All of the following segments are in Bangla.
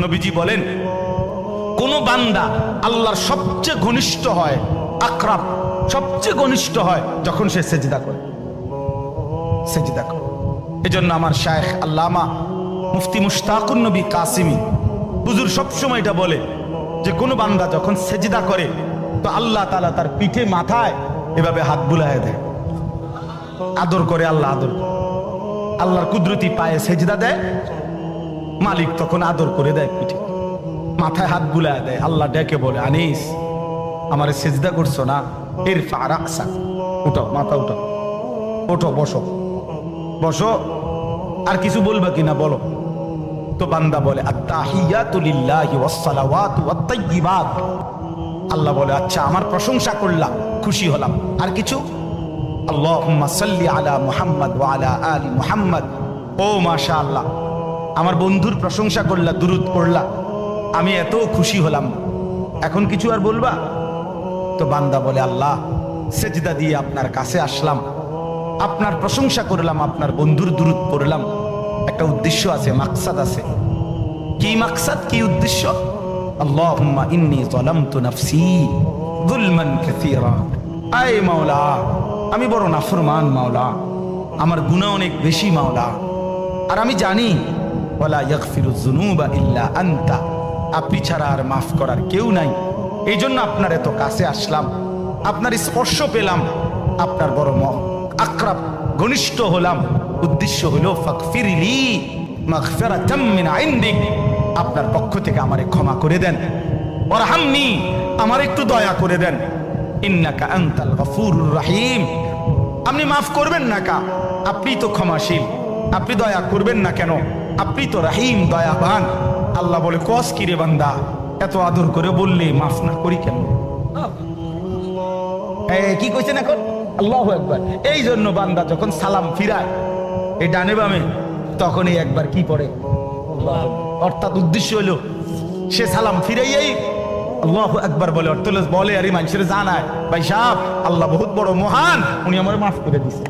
নবীজি বলেন, কোন বান্দা আল্লাহর সবচেয়ে ঘনিষ্ঠ হয়, আকরাব সবচেয়ে ঘনিষ্ঠ হয়, যখন সে সেজদা করে। সেজদা করে। এজন্য আমার শায়েখ আল্লামা মুফতি মুশতাকুন নবী কাসিমি, হুজুর সবসময় এটা বলে যে, কোনো বান্দা যখন সেজদা করে, তো আল্লাহ তাআলা তার পিঠে মাথায় এভাবে হাত বুলায় দেয়। আদর করে আল্লাহ আদর আল্লাহর কুদরতি পায়ে সেজদা দেয়। মালিক তখন আদর করে দেয় পিঠে। মাথায় হাত বুলায় দেয়, আল্লাহ ডেকে বলে, আনিস, আমারে সেজদা করছ না? এর ফারাকসা উঠো মাথা উঠো ওঠো, বসো। বসো। আর কিছু বলবা কিনা বলো। তো বান্দা বলে আল্লাহ বলে আচ্ছা আমার প্রশংসা করলাম, খুশি হলাম। আর কিছু? আল্লাহ আলা মুহাম্মদ আলা আলি মুহাম্মদ। ও মাশাআল্লাহ আমার বন্ধুর প্রশংসা করলা, দুরুদ পড়লা। আমি এত খুশি হলাম। এখন কিছু আর বলবা? তো বান্দা বলে, আল্লাহ, সেজদা দিয়ে আপনার কাছে আসলাম। আপনার প্রশংসা করলাম, আপনার বন্ধুর দূরত পড়লাম। একটা উদ্দেশ্য আছে, মাকসাদ আছে। কি মাকসাদ, কি উদ্দেশ্য? আল্লাহুম্মা ইন্নী যালামতু নাফসি যুলমান কাসীরা। আয় মাওলা, আমি বড় নাফরমান মাওলা। আমার গুনাহ অনেক বেশি মাওলা। আর আমি জানি ওয়ালা ইয়াগফিরু যুনুবা ইল্লা আনতা। আপনি ছাড়া আর মাফ করার কেউ নাই। এই জন্য আপনার এত কাছে আসলাম। আপনার স্পর্শ পেলাম। আপনার বড় ম আক্রাব, ঘনিষ্ঠ হলাম। উদ্দেশ্য হলো ফাকফিরলি মাগফিরাতাম মিন ইনদিক। আপনার পক্ষ থেকে আমারে ক্ষমা করে দেন। ওরহামনি আমার একটু দয়া করে দেন। ইন্নাকা আনতাল গফুরুর রহিম। আপনি মাফ করবেন না কা? আপনি তো ক্ষমাশীল। আপনি দয়া করবেন না কেন? আপনি তো রাহিম দয়াবান। আল্লাহ বলে কস কিরে বান্দা? এত আদর করে বললে মাফ না করি কেন? কি কইছেন এখন? আল্লাহ একবার এই জন্য বান্দা যখন সালাম ফিরায় এই ডানে বামে তখনই একবার কি পড়ে? অর্থাৎ উদ্দেশ্য হলো সে সালাম ফিরাইয়াই আল্লাহ একবার বলে অর্থ বলে আরে মানুষের জানায় ভাই সাহ আল্লাহ বহুত বড় মহান উনি আমার মাফ করে দিছে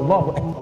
আল্লাহু।